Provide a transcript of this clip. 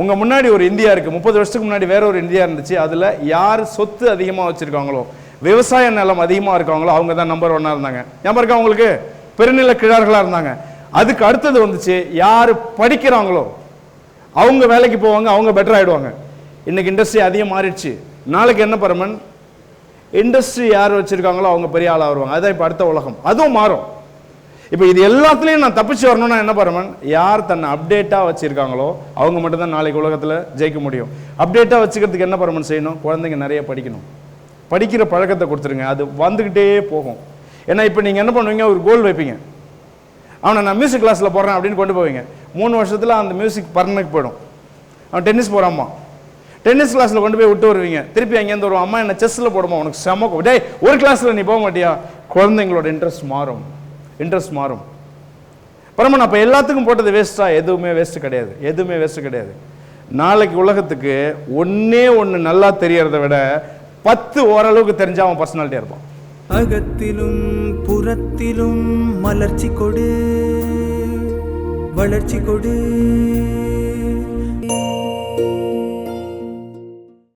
உங்கள் முன்னாடி ஒரு இந்தியா இருக்குது முப்பது வருஷத்துக்கு முன்னாடி வேற ஒரு இந்தியா இருந்துச்சு. அதில் யார் சொத்து அதிகமாக வச்சுருக்காங்களோ விவசாய நிலம் அதிகமாக இருக்காங்களோ அவங்க தான் நம்பர் ஒன்னாக இருந்தாங்க. ஞாபகம் இருக்கா அவங்களுக்கு பெருநில கிழார்களாக இருந்தாங்க. அதுக்கு அடுத்தது வந்துச்சு யார் படிக்கிறாங்களோ அவங்க வேலைக்கு போவாங்க அவங்க பெட்டர் ஆகிடுவாங்க இன்றைக்கி இண்டஸ்ட்ரி அதிகம் மாறிடுச்சு. நாளைக்கு என்ன பரமன்? இண்டஸ்ட்ரி யார் வச்சுருக்காங்களோ அவங்க பெரிய ஆளாக வருவாங்க. அதுதான் இப்போ அடுத்த உலகம். அதுவும் மாறும். இப்போ இது எல்லாத்துலேயும் நான் தப்பிச்சு வரணும்னா என்ன பரமன்? யார் தன்னை அப்டேட்டாக வச்சுருக்காங்களோ அவங்க மட்டும்தான் நாளைக்கு உலகத்தில் ஜெயிக்க முடியும். அப்டேட்டாக வச்சுக்கிறதுக்கு என்ன பரமன் செய்யணும்? குழந்தைங்க நிறைய படிக்கணும். படிக்கிற பழக்கத்தை கொடுத்துருங்க. அது வந்துக்கிட்டே போகும். ஏன்னா இப்போ நீங்கள் என்ன பண்ணுவீங்க? ஒரு கோல் வைப்பீங்க. அவனை நான் மியூசிக் கிளாஸில் போடுறேன் அப்படின்னு கொண்டு போவீங்க. மூணு வருஷத்தில் அந்த மியூசிக் பர்மனுக்கு போயிடும். அவன் டென்னிஸ் போகிறாம்மா டென்னிஸ் கிளாஸில் கொண்டு போய் விட்டு வருவீங்க. திருப்பி அங்கேருந்து வருவோம் அம்மா என்ன செஸ்ஸில் போடுமா? உனக்கு செம கோ- டேய் ஒரு கிளாஸில் நீ போக மாட்டியா? குழந்தைங்களோட இன்ட்ரெஸ்ட் மாறும். இன்ட்ரெஸ்ட் மாறும். பரமன் அப்போ எல்லாத்துக்கும் போட்டது வேஸ்ட்டா எதுவுமே வேஸ்ட் கிடையாது. எதுவுமே வேஸ்ட்டு கிடையாது. நாளைக்கு உலகத்துக்கு ஒன்றே ஒன்று நல்லா தெரியறத விட பத்து ஓரளவுக்கு தெரிஞ்ச அவன் பர்சனாலிட்டியாக இருப்பான். அகத்திலும் புறத்திலும் மலர்ச்சி கொடு. வளர்ச்சி கொடு.